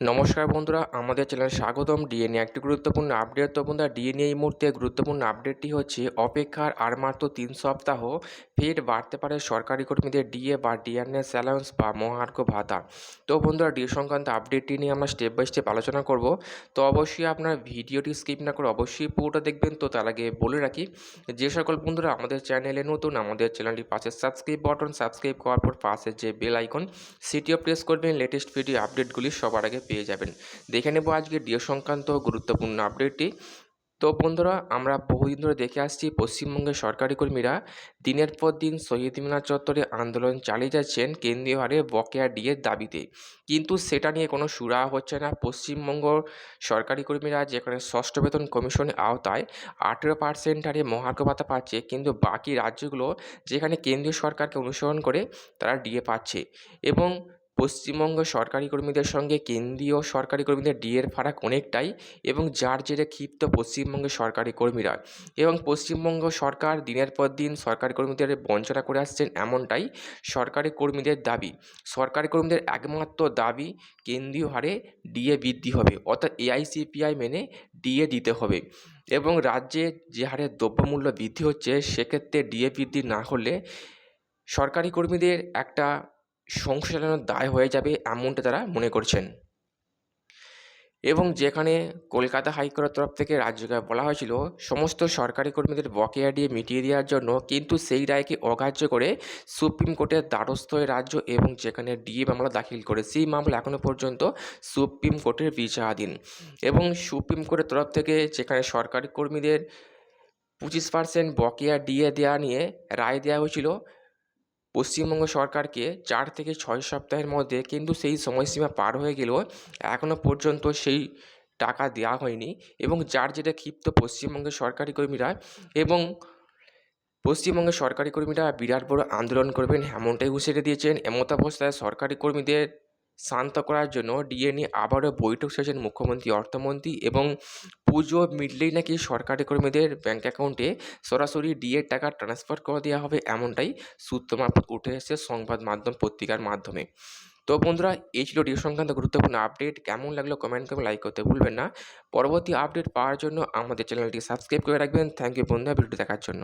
নমস্কার বন্ধুরা, আমাদের চ্যানেলে স্বাগতম। ডিএনএ একটি গুরুত্বপূর্ণ আপডেট তো বন্ধুরা ডিএনএ এই মুহূর্তে গুরুত্বপূর্ণ আপডেটটি হচ্ছে, অপেক্ষার আর মাত্র তিন সপ্তাহ ফের বাড়তে পারে সরকারি কর্মীদের ডিএ বা ডিএনএ স্যালান্স বা মহার্ঘ ভাতা। তো বন্ধুরা, ডিএ সংক্রান্ত আপডেটটি নিয়ে আমরা স্টেপ বাই স্টেপ আলোচনা করব। তো অবশ্যই আপনার ভিডিওটি স্কিপ না করে অবশ্যই পুরোটা দেখবেন। তো তার আগে বলে রাখি, যে সকল বন্ধুরা আমাদের চ্যানেলে নতুন, আমাদের চ্যানেলটি পাশে সাবস্ক্রাইব বাটন সাবস্ক্রাইব করার পর পাশে যে বেল আইকন সেটিও প্রেস করবেন লেটেস্ট ভিডিও আপডেটগুলি সবার আগে পেয়ে যাবেন। দেখে নেব আজকে ডিও সংক্রান্ত গুরুত্বপূর্ণ আপডেটটি। তো বন্ধুরা, আমরা বহুদিন ধরে দেখে আসছি পশ্চিমবঙ্গের সরকারি কর্মীরা দিনের পর দিন শহীদ মিনার চত্বরে আন্দোলন চালিয়ে যাচ্ছেন কেন্দ্রীয় হারে বকেয়া ডিএর দাবিতে। কিন্তু সেটা নিয়ে কোনো সুরা হচ্ছে না। পশ্চিমবঙ্গ সরকারি কর্মীরা যেখানে ষষ্ঠ বেতন কমিশনের আওতায় আঠেরো পার্সেন্ট হারে মহার্ঘ ভাতা পাচ্ছে, কিন্তু বাকি রাজ্যগুলো যেখানে কেন্দ্রীয় সরকারকে অনুসরণ করে তারা ডিএ পাচ্ছে। এবং পশ্চিমবঙ্গ সরকারি কর্মীদের সঙ্গে কেন্দ্রীয় সরকারি কর্মীদের ডিএর ফারাক অনেকটাই এবং যার জেরে ক্ষিপ্ত পশ্চিমবঙ্গের সরকারি কর্মীরা। এবং পশ্চিমবঙ্গ সরকার দিনের পর দিন সরকারি কর্মীদের বঞ্চনা করে আসছেন এমনটাই সরকারি কর্মীদের দাবি। সরকারি কর্মীদের একমাত্র দাবি কেন্দ্রীয় হারে ডিএ বৃদ্ধি হবে, অর্থাৎ এআইসিপিআই মেনে ডিএ দিতে হবে। এবং রাজ্যে যে হারে দ্রব্যমূল্য বৃদ্ধি হচ্ছে, সেক্ষেত্রে ডিএ বৃদ্ধি না হলে সরকারি কর্মীদের একটা সংসার চালানোর দায় হয়ে যাবে এমনটা তারা মনে করছেন। এবং যেখানে কলকাতা হাইকোর্টের তরফ থেকে রাজ্যকে বলা হয়েছিল, সমস্ত সরকারি কর্মীদের বকেয়া দিয়ে মিটিয়ে দেওয়ার জন্য কিন্তু সেই রায়কে অগ্রাহ্য করে সুপ্রিম কোর্টের দ্বারস্থ হয়ে রাজ্য এবং যেখানে ডিএ মামলা দাখিল করে সেই মামলা এখনও পর্যন্ত সুপ্রিম কোর্টের বিচারাধীন। এবং সুপ্রিম কোর্টের তরফ থেকে যেখানে সরকারি কর্মীদের পঁচিশ পার্সেন্ট বকেয়া ডিএ দেওয়া নিয়ে রায় দেওয়া হয়েছিল পশ্চিমবঙ্গ সরকারকে চার থেকে ছয় সপ্তাহের মধ্যে কিন্তু সেই সময়সীমা পার হয়ে গেলেও এখনও পর্যন্ত সেই টাকা দেওয়া হয়নি এবং যার যেটা ক্ষিপ্ত পশ্চিমবঙ্গের সরকারি কর্মীরা এবং পশ্চিমবঙ্গের সরকারি কর্মীরা বিরাট বড় আন্দোলন করবেন, এমনটাই হুঁশিয়ারি দিয়েছেন। এমতাবস্থায় সরকারি কর্মীদের শান্ত করার জন্য ডিএনএ আবারও বৈঠক সেরেছেন মুখ্যমন্ত্রী, অর্থমন্ত্রী এবং পুজো মিটলেই নাকি সরকারি কর্মীদের ব্যাঙ্ক অ্যাকাউন্টে সরাসরি ডিএর টাকা ট্রান্সফার করে দেওয়া হবে এমনটাই সূত্র মারফত উঠে এসেছে সংবাদ মাধ্যম পত্রিকার মাধ্যমে। তো বন্ধুরা, এই ছিল ডিও সংক্রান্ত গুরুত্বপূর্ণ আপডেট। কেমন লাগল কমেন্ট করে লাইক করতে ভুলবেন না। পরবর্তী আপডেট পাওয়ার জন্য আমাদের চ্যানেলটি সাবস্ক্রাইব করে রাখবেন। থ্যাংক ইউ বন্ধুরা, ভিডিওটি দেখার জন্য।